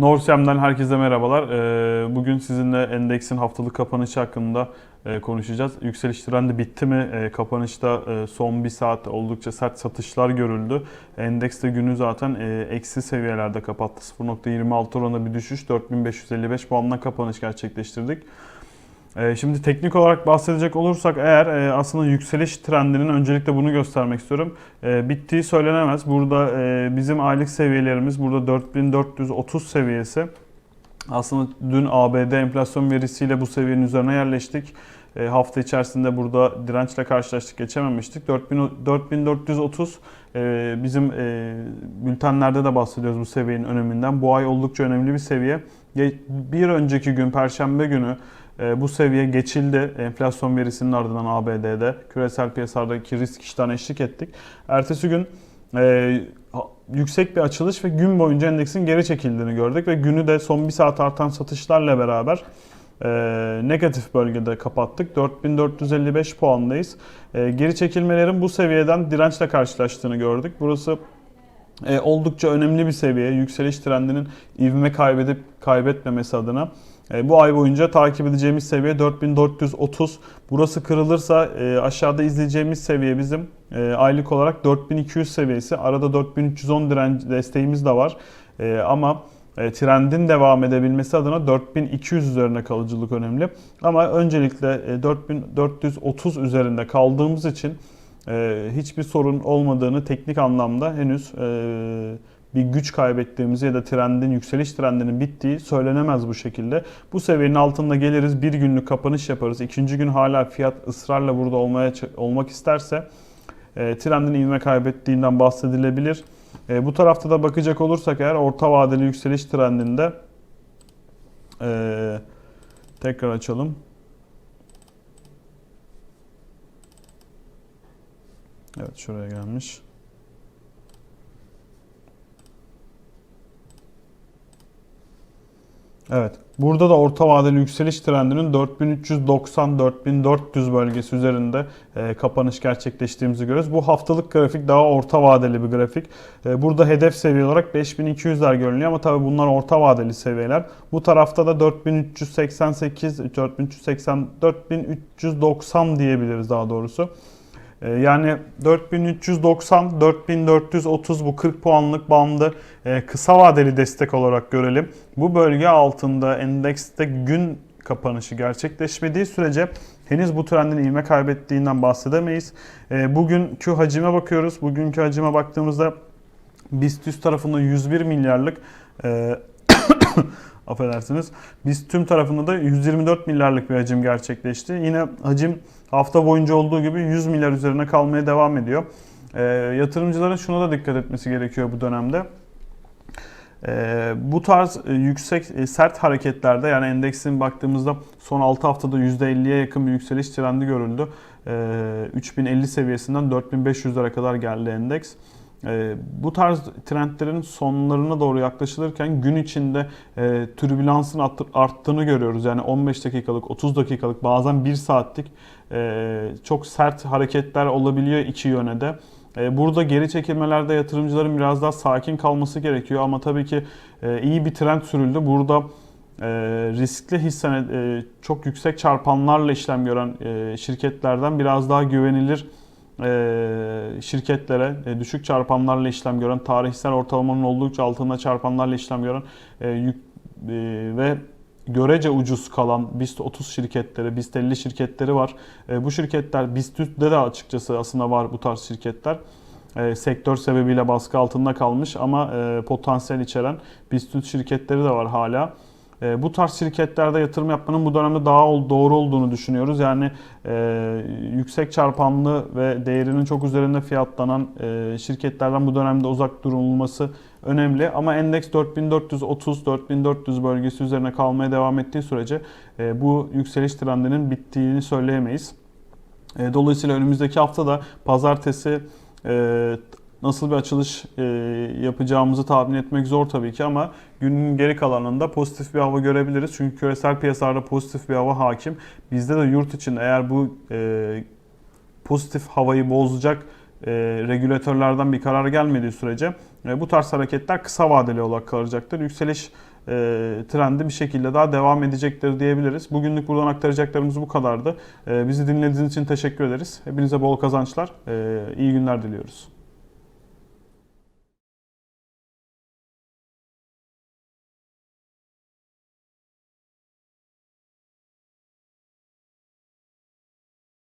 Norsem'den herkese merhabalar. Ee, Bugün sizinle endeksin haftalık kapanışı hakkında e, konuşacağız. Yükseliş trendi bitti mi? E, Kapanışta e, son bir saat oldukça sert satışlar görüldü. Endeks de günü zaten eksi seviyelerde kapattı. 0.26 oranında bir düşüş. 4555 puanla kapanış gerçekleştirdik. E, Şimdi teknik olarak bahsedecek olursak eğer e, aslında yükseliş trendinin öncelikle bunu göstermek istiyorum. E, Bittiği söylenemez. Burada e, bizim aylık seviyelerimiz burada 4430 seviyesi. Aslında dün ABD enflasyon verisiyle bu seviyenin üzerine yerleştik. Hafta içerisinde burada dirençle karşılaştık, geçememiştik. 4000 4430 e, bizim e, bültenlerde de bahsediyoruz bu seviyenin öneminden. Bu ay oldukça önemli bir seviye. Bir önceki gün Perşembe günü bu seviye geçildi. Enflasyon verisinin ardından ABD'de küresel piyasalardaki risk iştahına eşlik ettik. Ertesi gün e, yüksek bir açılış ve gün boyunca endeksin geri çekildiğini gördük ve günü de son bir saat artan satışlarla beraber e, negatif bölgede kapattık. 4455 puandayız. E, geri çekilmelerin bu seviyeden dirençle karşılaştığını gördük. Burası e, oldukça önemli bir seviye. Yükseliş trendinin ivme kaybedip kaybetmemesi adına. E, bu ay boyunca takip edeceğimiz seviye 4430. Burası kırılırsa e, aşağıda izleyeceğimiz seviye bizim e, aylık olarak 4200 seviyesi. Arada 4310 direnç desteğimiz de var. Ama trendin devam edebilmesi adına 4200 üzerine kalıcılık önemli. Ama öncelikle e, 4430 üzerinde kaldığımız için hiçbir sorun olmadığını teknik anlamda henüz bir güç kaybettiğimizi ya da trendin yükseliş trendinin bittiği söylenemez bu şekilde. Bu seviyenin altında geliriz, bir günlük kapanış yaparız. İkinci gün hala fiyat ısrarla burada olmaya olmak isterse e, trendin ivme kaybettiğinden bahsedilebilir. E, bu tarafta da bakacak olursak eğer orta vadeli yükseliş trendinde e, tekrar açalım. Evet şuraya gelmiş. Evet. Burada da orta vadeli yükseliş trendinin 4390-4400 bölgesi üzerinde e, kapanış gerçekleştiğimizi görüyoruz. Bu haftalık grafik daha orta vadeli bir grafik. E, burada hedef seviye olarak 5200'ler görünüyor ama tabii bunlar orta vadeli seviyeler. Bu tarafta da 4388, 4380, 4390 diyebiliriz daha doğrusu. Ee, Yani 4390, 4430 bu 40 puanlık bandı e, kısa vadeli destek olarak görelim. Bu bölge altında endekste gün kapanışı gerçekleşmediği sürece henüz bu trendin ivme kaybettiğinden bahsedemeyiz. E, Bugünkü hacime bakıyoruz. Bugünkü hacime baktığımızda BIST 100 tarafında 101 milyarlık e, affedersiniz. Biz tüm tarafında da 124 milyarlık bir hacim gerçekleşti. Yine hacim hafta boyunca olduğu gibi 100 milyar üzerine kalmaya devam ediyor. E, yatırımcıların şuna da dikkat etmesi gerekiyor bu dönemde. E, bu tarz e, yüksek e, sert hareketlerde yani endeksin baktığımızda son 6 haftada %50'ye yakın bir yükseliş trendi görüldü. E, 3050 seviyesinden 4500'lere kadar geldi endeks. E, bu tarz trendlerin sonlarına doğru yaklaşılırken gün içinde e, türbülansın art- arttığını görüyoruz. Yani 15 dakikalık, 30 dakikalık, bazen 1 saatlik e, çok sert hareketler olabiliyor iki yöne de. E, Burada geri çekilmelerde yatırımcıların biraz daha sakin kalması gerekiyor ama tabii ki e, iyi bir trend sürüldü. Burada e, riskli hisse e, çok yüksek çarpanlarla işlem gören şirketlerden biraz daha güvenilir şirketlere e, düşük çarpanlarla işlem gören, tarihsel ortalamanın oldukça altında çarpanlarla işlem gören e, e, ve görece ucuz kalan BIST 30 şirketleri, BIST 50 şirketleri var. Bu şirketler BIST 100'de de açıkçası aslında var bu tarz şirketler. E, sektör sebebiyle baskı altında kalmış ama e, potansiyel içeren BIST 100 şirketleri de var hala. E, bu tarz şirketlerde yatırım yapmanın bu dönemde daha doğru olduğunu düşünüyoruz. Yani e, yüksek çarpanlı ve değerinin çok üzerinde fiyatlanan e, şirketlerden bu dönemde uzak durulması önemli. Ama endeks 4430-4400 bölgesi üzerine kalmaya devam ettiği sürece e, bu yükseliş trendinin bittiğini söyleyemeyiz. E, Dolayısıyla önümüzdeki hafta da pazartesi e, nasıl bir açılış e, yapacağımızı tahmin etmek zor tabii ki ama günün geri kalanında pozitif bir hava görebiliriz. Çünkü küresel piyasalarda pozitif bir hava hakim. Bizde de yurt için eğer bu e, pozitif havayı bozacak e, regülatörlerden bir karar gelmediği sürece e, bu tarz hareketler kısa vadeli olarak kalacaktır. Yükseliş e, trendi bir şekilde daha devam edecektir diyebiliriz. Bugünlük buradan aktaracaklarımız bu kadardı. E, bizi dinlediğiniz için teşekkür ederiz. Hepinize bol kazançlar, e, iyi günler diliyoruz.